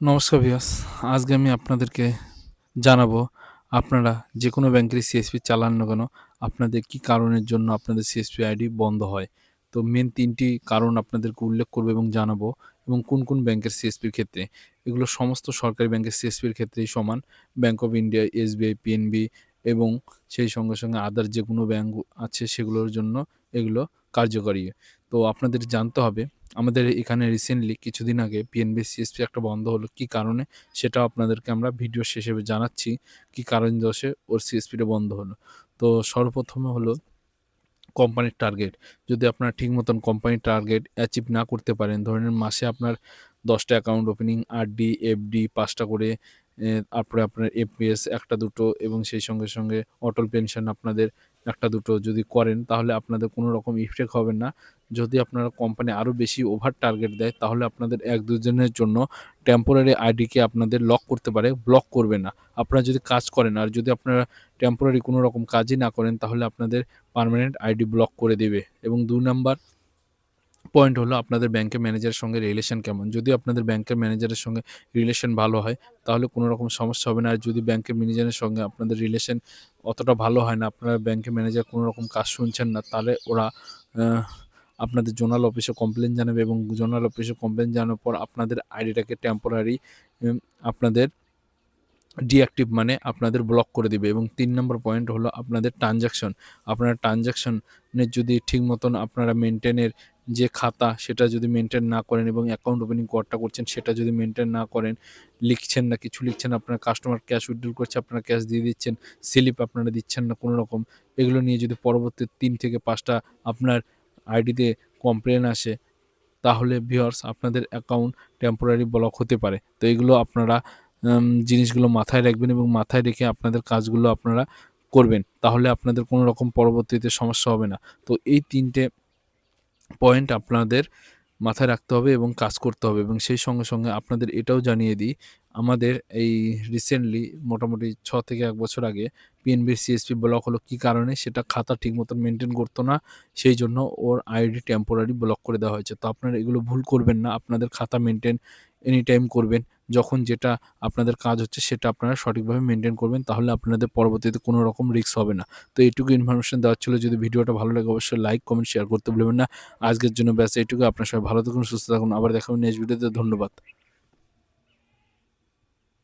নমস্কার ভিউয়ার্স, আজকে আমি আপনাদেরকে জানাব আপনারা যে কোনো ব্যাংকের সিএসপি চালান না কেন, আপনাদের কি কারণের জন্য আপনাদের সিএসপি আইডি বন্ধ হয়? তো মেন তিনটি কারণ আপনাদেরকে উল্লেখ করব এবং জানাব এবং কোন কোন ব্যাংকের সিএসপির ক্ষেত্রে। এগুলো সমস্ত সরকারি ব্যাংকের সিএসপির ক্ষেত্রেই সমান। Bank of India SBI PNB এবং সেই সঙ্গে সঙ্গে আদার যে কোনো ব্যাংক আছে সেগুলোর জন্য এগুলো কার্যকরী। তো আপনাদের জানতে হবে, আমাদের এখানে রিসেন্টলি কিছুদিন আগে পিএনবি সিএসপি একটা বন্ধ হলো, কি কারণে? সেটাও আপনাদেরকে আমরা ভিডিও শেষে জানাচ্ছি, কি কারণ দশে ওর সিএসপিটা বন্ধ হলো। তো সর্বপ্রথমে হলো কোম্পানির টার্গেট যদি আপনারা ঠিক মতন কোম্পানির টার্গেট অ্যাচিভ না করতে পারেন, ধরেন মাসে আপনার দশটা অ্যাকাউন্ট ওপেনিং আরডি এফডি পাঁচটা করে তারপরে আপনার এপিএস একটা দুটো, এবং সেই সঙ্গে সঙ্গে অটল পেনশন আপনাদের একটা দুটো যদি করেন, তাহলে আপনাদের কোনো রকম ইফেক্ট হবে না। যদি আপনারা কোম্পানি আরও বেশি ওভার টার্গেট দেয়, তাহলে আপনাদের এক দুজনের জন্য টেম্পোরারি আইডিকে আপনাদের লক করতে পারে ব্লক করবে না। আপনারা যদি কাজ করেন, আর যদি আপনারা টেম্পোরারি কোনো রকম কাজই না করেন, তাহলে আপনাদের পারমানেন্ট আইডি ব্লক করে দেবে। এবং দু নাম্বার পয়েন্ট হলো আপনাদের ব্যাংকের ম্যানেজারের সঙ্গে রিলেশন কেমন? যদি আপনাদের ব্যাংকের ম্যানেজারের সঙ্গে রিলেশন ভালো হয়, তাহলে কোনো রকম সমস্যা হবে না। আর যদি ব্যাংকের ম্যানেজারের সঙ্গে আপনাদের রিলেশন অতটা ভালো হয় না, আপনার ব্যাংকের ম্যানেজার কোনো রকম কাজ শুনছেন না, তাহলে ওরা আপনাদের জোনাল অফিসে কমপ্লেন জানাবে এবং জোনাল অফিসে কমপ্লেন জানানোর পর আপনাদের আইডিটাকে টেম্পোরারি আপনাদের ডিঅ্যাক্টিভ মানে আপনাদের ব্লক করে দিবে এবং তিন নম্বর পয়েন্ট হলো আপনাদের ট্রানজ্যাকশন আপনার ট্রানজ্যাকশনের যদি ঠিক মতন আপনারা মেনটেনের যে খাতা, সেটা যদি মেনটেন না করেন এবং অ্যাকাউন্ট ওপেনিং করটা করছেন, সেটা যদি মেনটেন না করেন, লিখছেন না, কিছু লিখছেন, আপনার কাস্টমার ক্যাশ উইথড্রল করছে, আপনারা ক্যাশ দিয়ে দিচ্ছেন স্লিপ আপনারা দিচ্ছেন না কোনো রকম এগুলো নিয়ে যদি পরবর্তী তিন থেকে পাঁচটা আপনার আইডিতে কমপ্লেন আসে, তাহলে ভিওর্স আপনাদের অ্যাকাউন্ট টেম্পোরারি ব্লক হতে পারে। তো এগুলো আপনারা জিনিসগুলো মাথায় রাখবেন এবং মাথায় রেখে আপনাদের কাজগুলো আপনারা করবেন। তাহলে আপনাদের কোনো রকম পরবর্তীতে সমস্যা হবে না। তো এই তিনটে পয়েন্ট আপনাদের মাথায় রাখতে হবে এবং কাজ করতে হবে এবং সেই সঙ্গে সঙ্গে আপনাদের এটাও জানিয়ে দিই, আমাদের এই রিসেন্টলি মোটামুটি ছ থেকে এক বছর আগে পিএনবির সিএসপি ব্লক হলো কী কারণে? সেটা খাতা ঠিক মতন মেনটেন করতো না, সেই জন্য ওর আইডি টেম্পোরারি ব্লক করে দেওয়া হয়েছে। তো আপনারা এগুলো ভুল করবেন না, আপনাদের খাতা মেনটেন এনি টাইম করবেন। যখন যেটা আপনাদের কাজ হচ্ছে সেটা আপনারা সঠিকভাবে মেনটেন করবেন, তাহলে আপনাদের পরবর্তীতে কোনো রকম রিস্ক হবে না। তো এইটুকু ইনফরমেশন দেওয়ার ছিল। যদি ভিডিওটা ভালো লাগে অবশ্যই লাইক কমেন্ট শেয়ার করতে ভুলবেন না। আজকের জন্য ব্যাস এইটুকু। আপনার সবাই ভালো থাকুন, সুস্থ থাকুন। আবার দেখাবেন নেক্সট ভিডিওতে ধন্যবাদ।